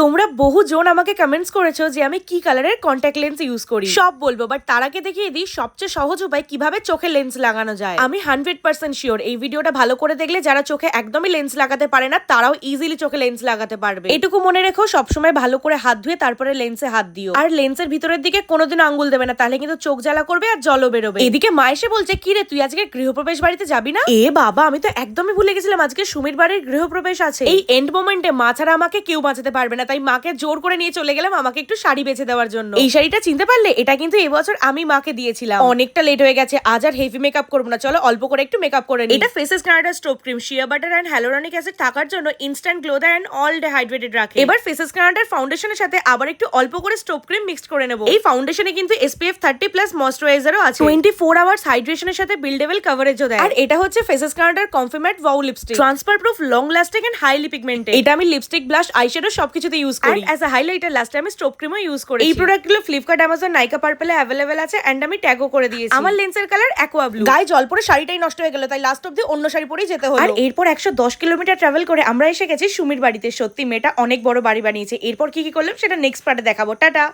তোমরা বহু জন আমাকে কমেন্টস করেছ যে আমি কি কালারের কন্ট্যাক্ট লেন্স ইউজ করি। সব বলব বাট তার আগে দেখিয়ে দিই, সবচেয়ে সহজ উপায় কীভাবে চোখে লেন্স লাগানো যায়। আমি হান্ড্রেড পার্সেন্ট শিওর এই ভিডিওটা ভালো করে দেখলে যারা চোখে একদমই লেন্স লাগাতে পারে না, তারাও ইজিলি চোখে লেন্স লাগাতে পারবে। এটুকু মনে রেখো, সবসময় ভালো করে হাত ধুয়ে তারপরে লেন্সে হাত দিও। আর লেন্সের ভিতরের দিকে কোনোদিন আঙ্গুল দেবে না, তাহলে কিন্তু চোখ জ্বালা করবে আর জলও বেরোবে। এদিকে মা এসে বলছে, কি রে, তুই আজকে গৃহপ্রবেশ বাড়িতে যাবি না? এ বাবা, আমি তো একদমই ভুলে গেছিলাম, আজকে সুমির বাড়ির গৃহপ্রবেশ আছে। এই এন্ড মোমেন্টে মা ছাড়া আমাকে কেউ বাঁচাতে পারবে না। তাই মাকে জোর করে নিয়ে চলে গেলাম আমাকে একটু শাড়ি বেছে দেওয়ার জন্য। এই শাড়িটা চিনতে পারলে এটা কিন্তু এবছর আমি মাকে দিয়েছিলাম। অনেকটা লেট হয়ে গেছে আজ আর হেভি মেকআপ করব না। চলো অল্প করে একটু মেকআপ করে নিই। এটা Faces Canada strobe cream shea butter and hyaluronic acid থাকার জন্য ইনস্ট্যান্ট গ্লো দেয় এন্ড অল ডে হাইড্রেটেড রাখে। এবার ফেসেস কানাডার ফাউন্ডেশনের সাথে আবার একটু অল্প করে স্টোভ ক্রিম মিক্সড করে নেব। এই ফাউন্ডেশনে কিন্তু এসপিএফ থার্টি প্লাস ময়শ্চারাইজারও আছে। টোয়েন্টি ফোর আওয়ার্স হাইড্রেশনের সাথে বিল্ডেবল কাভারেজও দেয়। আর এটা হচ্ছে ফেসেস কানাডার comfy matte wow lipstick transfer proof long lasting and highly pigmented এটা আমি লিপস্টিক ব্লাশ আইশ্যাডো সবকিছুতে ইউজ করি। অ্যাজ আ হাইলাইটার লাস্ট আমি স্ট্রোপ ক্রিমও ইউজ করি এই প্রোডাক্টগুলো ফ্লিপকার্ট অ্যামাজন নাইকা পার্পলে অ্যাভেলেবেল আছে অ্যান্ড আমি ট্যাগও করে দিয়েছি। আমার লেন্সের কালার অ্যাকোয়া ব্লু গায়ে জল পরে শাড়িটাই নষ্ট হয়ে গেল তাই লাস্ট অব্দি অন্য শাড়ি পরেই যেতে হলো। আর এরপর একশো দশ কিলোমিটার ট্রাভেল করে আমরা এসে গেছি সুমির বাড়িতে। সত্যি মেয়েটা অনেক বড় বাড়ি বানিয়েছে। এরপর কি কি করলাম সেটা নেক্সট পার্টে দেখাবো। টাটা!